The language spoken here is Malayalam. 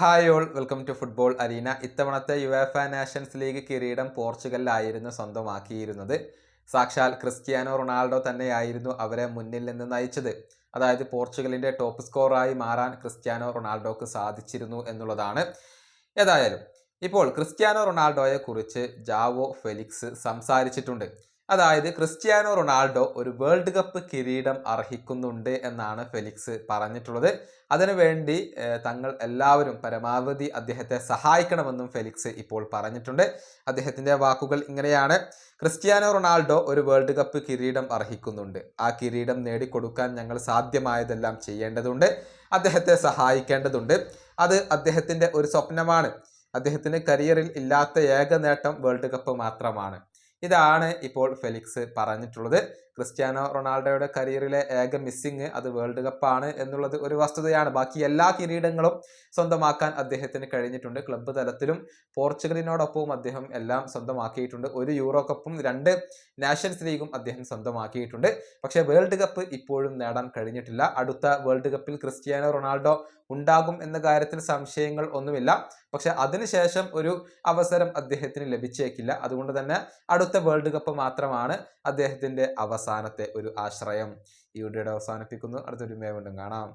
Hi all welcome to football arena ഇത്തവണത്തെ യുഎഫ നാഷൻസ് ലീഗ് കിരീടം പോർച്ചുഗലിലായിരുന്നു സ്വന്തമാക്കിയിരുന്നത്. സാക്ഷാൽ ക്രിസ്ത്യാനോ റൊണാൾഡോ തന്നെയായിരുന്നു അവരെ മുന്നിൽ നിന്ന് നയിച്ചത്. അതായത് പോർച്ചുഗലിന്റെ ടോപ്പ് സ്കോറായി മാറാൻ ക്രിസ്ത്യാനോ റൊണാൾഡോക്ക് സാധിച്ചിരുന്നു എന്നുള്ളതാണ്. ഏതായാലും ഇപ്പോൾ ക്രിസ്ത്യാനോ റൊണാൾഡോയെ കുറിച്ച് ജാവോ ഫെലിക്സ് സംസാരിച്ചിട്ടുണ്ട്. അതായത് ക്രിസ്ത്യാനോ റൊണാൾഡോ ഒരു വേൾഡ് കപ്പ് കിരീടം അർഹിക്കുന്നുണ്ട് എന്നാണ് ഫെലിക്സ് പറഞ്ഞിട്ടുള്ളത്. അതിനുവേണ്ടി തങ്ങൾ എല്ലാവരും പരമാവധി അദ്ദേഹത്തെ സഹായിക്കണമെന്നും ഫെലിക്സ് ഇപ്പോൾ പറഞ്ഞിട്ടുണ്ട്. അദ്ദേഹത്തിന്റെ വാക്കുകൾ ഇങ്ങനെയാണ്. ക്രിസ്ത്യാനോ റൊണാൾഡോ ഒരു വേൾഡ് കപ്പ് കിരീടം അർഹിക്കുന്നുണ്ട്. ആ കിരീടം നേടിക്കൊടുക്കാൻ ഞങ്ങൾ സാധ്യമായതെല്ലാം ചെയ്യേണ്ടതുണ്ട്. അദ്ദേഹത്തെ സഹായിക്കേണ്ടതുണ്ട്. അത് അദ്ദേഹത്തിന്റെ ഒരു സ്വപ്നമാണ്. അദ്ദേഹത്തിന് കരിയറിൽ ഇല്ലാത്ത ഏക നേട്ടം വേൾഡ് കപ്പ് മാത്രമാണ്. ഇതാണ് ഇപ്പോൾ ഫെലിക്സ് പറഞ്ഞിട്ടുള്ളത്. ക്രിസ്ത്യാനോ റൊണാൾഡോയുടെ കരിയറിലെ ഏക മിസ്സിങ് അത് വേൾഡ് കപ്പാണ് എന്നുള്ളത് ഒരു വസ്തുതയാണ്. ബാക്കി എല്ലാ കിരീടങ്ങളും സ്വന്തമാക്കാൻ അദ്ദേഹത്തിന് കഴിഞ്ഞിട്ടുണ്ട്. ക്ലബ്ബ് തലത്തിലും പോർച്ചുഗലിനോടൊപ്പവും അദ്ദേഹം എല്ലാം സ്വന്തമാക്കിയിട്ടുണ്ട്. ഒരു യൂറോ കപ്പും രണ്ട് നാഷൻസ് ലീഗും അദ്ദേഹം സ്വന്തമാക്കിയിട്ടുണ്ട്. പക്ഷേ വേൾഡ് കപ്പ് ഇപ്പോഴും നേടാൻ കഴിഞ്ഞിട്ടില്ല. അടുത്ത വേൾഡ് കപ്പിൽ ക്രിസ്ത്യാനോ റൊണാൾഡോ ഉണ്ടാകും എന്ന കാര്യത്തിൽ സംശയങ്ങൾ ഒന്നുമില്ല. പക്ഷെ അതിനുശേഷം ഒരു അവസരം അദ്ദേഹത്തിന് ലഭിച്ചേക്കില്ല. അതുകൊണ്ട് തന്നെ അടുത്ത വേൾഡ് കപ്പ് മാത്രമാണ് അദ്ദേഹത്തിന്റെ അവസാനത്തെ ഒരു ആശ്രയം ഈ വീഡിയോയുടെ അവസാനിപ്പിക്കുന്നു. അടുത്തൊരു മേ വീണ്ടും കാണാം.